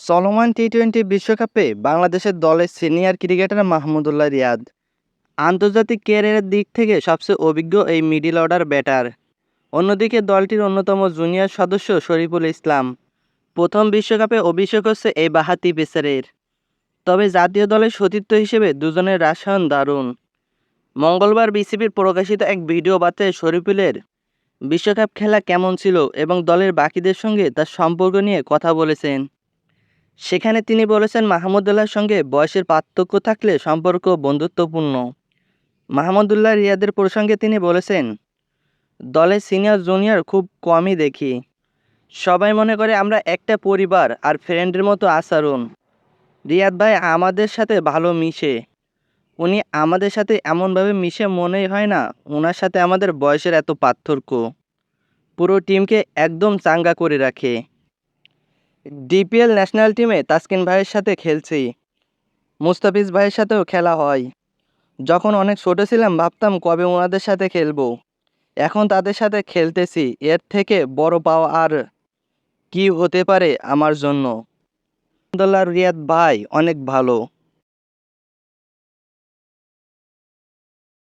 চলমান T twenty বিশ্বকাপে বাংলাদেশের দলের সিনিয়র ক্রিকেটার মাহমুদুল্লাহ রিয়াদ। আন্তর্জাতিক ক্যারিয়ারের দিক থেকে সবচেয়ে অভিজ্ঞ এই মিডিল অর্ডার ব্যাটার। অন্যদিকে দলটির অন্যতম জুনিয়র সদস্য শরীফুল ইসলাম। প্রথম বিশ্বকাপে অভিষেক হচ্ছে এই বাহাতি পেসারের। তবে জাতীয় দলের সতীর্থ হিসেবে দুজনের রাসায়ন দারুণ। মঙ্গলবার বিসিবির প্রকাশিত এক ভিডিও বার্তায় শরীফুলের বিশ্বকাপ খেলা কেমন ছিল এবং দলের বাকিদের সঙ্গে তার সম্পর্ক নিয়ে কথা বলেছেন। সেখানে তিনি বলেছেন, মাহমুদুল্লাহর সঙ্গে বয়সের পার্থক্য থাকলে সম্পর্ক বন্ধুত্বপূর্ণ। মাহমুদুল্লাহ রিয়াদের প্রসঙ্গে তিনি বলেছেন দলের সিনিয়র, জুনিয়র খুব কমই দেখি। সবাই মনে করে আমরা একটা পরিবার আর ফ্রেন্ডের মতো আচরণ। রিয়াদ ভাই আমাদের সাথে ভালো মিশে। উনি আমাদের সাথে এমনভাবে মিশে মনেই হয় না ওনার সাথে আমাদের বয়সের এত পার্থক্য। পুরো টিমকে একদম চাঙ্গা করে রাখে। ডিপিএল ন্যাশনাল টিমে তাসকিন ভাইয়ের সাথে খেলছি। মুস্তাফিজ ভাইয়ের সাথেও খেলা হয়। যখন অনেক ছোটো ছিলাম, ভাবতাম কবে ওনাদের সাথে খেলব। এখন তাদের সাথে খেলতেছি, এর থেকে বড় পাওয়া আর কি হতে পারে আমার জন্য? আলহামদুলিল্লাহ রিয়াদ ভাই অনেক ভালো।